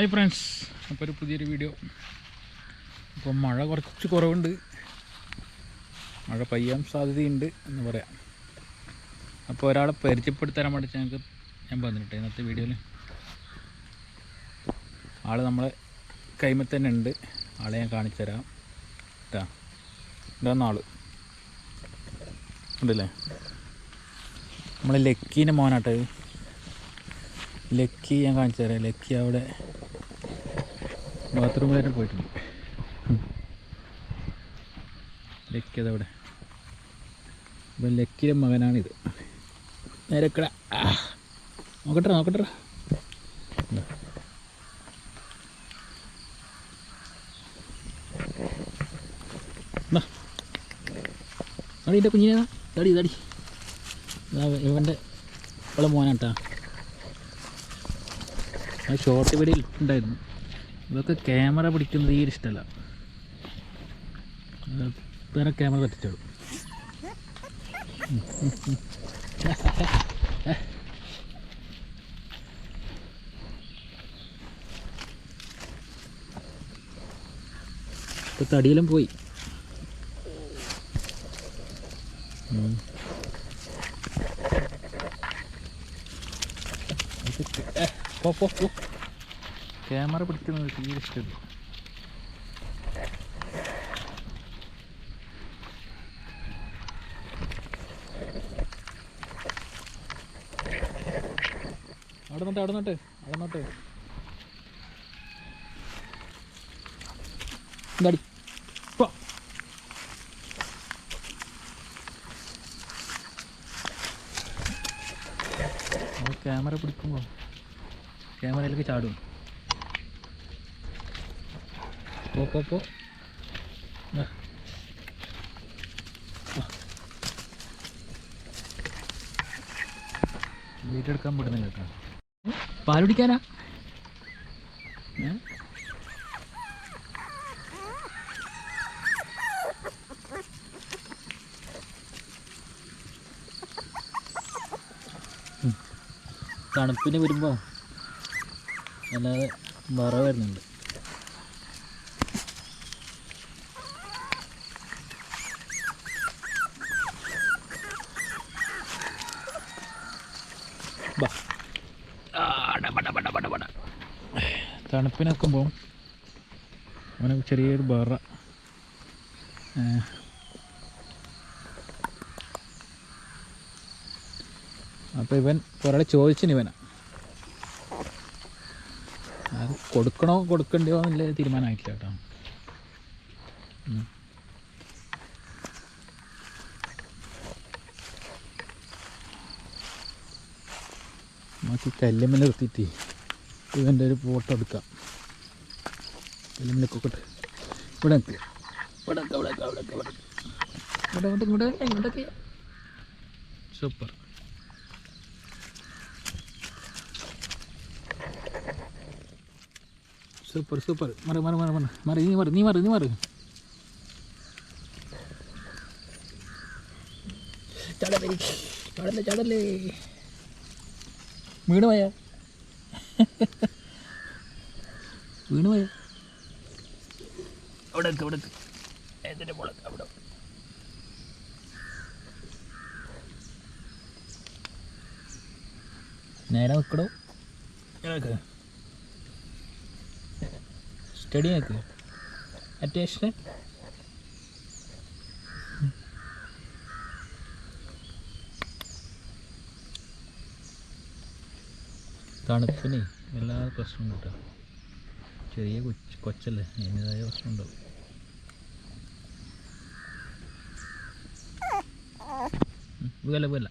Hi friends അപ്പോൾ ഒരു പുതിയൊരു വീഡിയോ അപ്പോൾ മഴ കുറച്ച് കുറവുണ്ട്. മഴ പെയ്യാൻ സാധ്യതയുണ്ട് എന്ന് പറയാം. അപ്പോൾ ഒരാളെ പരിചയപ്പെടുത്താൻ വേണ്ടി ഞങ്ങൾക്ക് ഞാൻ വന്നിട്ട് ഇന്നത്തെ വീഡിയോയിൽ ആൾ നമ്മളെ കൈമ തന്നെ ഉണ്ട്. ആളെ ഞാൻ കാണിച്ചു തരാം. കേട്ടാ ഇതാണ് ആൾ. ഉണ്ടല്ലേ? നമ്മളെ ലക്കീന്റെ മോനാട്ടത്. ലക്കി ഞാൻ കാണിച്ചു തരാം. ലക്കി അവിടെ ബാത്റൂം വരെ പോയിട്ടുണ്ട്. ലക്കി അതവിടെ അപ്പം ലക്കിയുടെ മകനാണിത്. നേരക്കട നോക്കട്ടെ നോക്കട്ടെ. എന്റെ കുഞ്ഞിനെ തടി തടി ഇവന്റെ ഇവളെ മോനാട്ടാ. ആ ഷോർട്ട് വീഡിയോയിൽ ഉണ്ടായിരുന്നു. ഇതൊക്കെ ക്യാമറ പിടിക്കുന്നത് തീരെ ഇഷ്ടമല്ല വേറെ ക്യാമറ പറ്റിച്ചോളൂ ഇപ്പൊ തടിയെല്ലാം പോയി. പോ പോ പോ. ക്യാമറ പിടിക്കുന്നത് തീരെ ഇഷ്ടമില്ല അവിടെ നോട്ടെ അവിടെ നോട്ടെ അവിടെ ക്യാമറ പിടിക്കുമ്പോൾ ക്യാമറയിലേക്ക് ചാടും. പോ പോ പോ വീട്ടെടുക്കാൻ പെടുന്നില്ല? ഉം. തണുപ്പിന് വരുമ്പോൾ അല്ലാതെ വറ വരുന്നുണ്ട്. തണുപ്പിനൊക്കുമ്പോൾ അവന് ചെറിയൊരു ബറ. അപ്പം ഇവൻ ഒരാളെ ചോദിച്ചിന് ഇവനാ. കൊടുക്കണോ കൊടുക്കണ്ടയോ എന്നുള്ള തീരുമാനമായിട്ടില്ല കേട്ടോ. നമുക്ക് കല്ലുമ്മൽ നിർത്തിയിട്ട് ഇവന്റെ ഒരു ഫോട്ടോ എടുക്കാം. കല്ലുമ്മൽ കൊക്കട്ടെ ഇവിടെ നിൽക്കുക ഇവിടെ ഇവിടെ ഇവിടെ ഇവിടെ ഇവിടെ ഇങ്ങോട്ട് ഇങ്ങോട്ട് ഇങ്ങോട്ടൊക്കെ സൂപ്പർ. Super super. മറി മറി മറി മറി. മറി നീ മറി നീ മറി നീ മറി. ചടലേ ചടലേ ചടലേ വീണ് പോയ? വീണ് പോയ? അവിടെ നിൽക്ക്, അവിടെ നിൽക്ക്. മുളക്ക് മോളെ അവിടെ. നേരെ ഇങ്ങനെ സ്റ്റഡി ആക്കുക അറ്റേഷന് തണുപ്പിന് എല്ലാ പ്രശ്നവും കിട്ടുക. ചെറിയ കൊച്ച് കൊച്ചല്ലേ അതിന്റെതായ പ്രശ്നമുണ്ടാവും. വീല വീല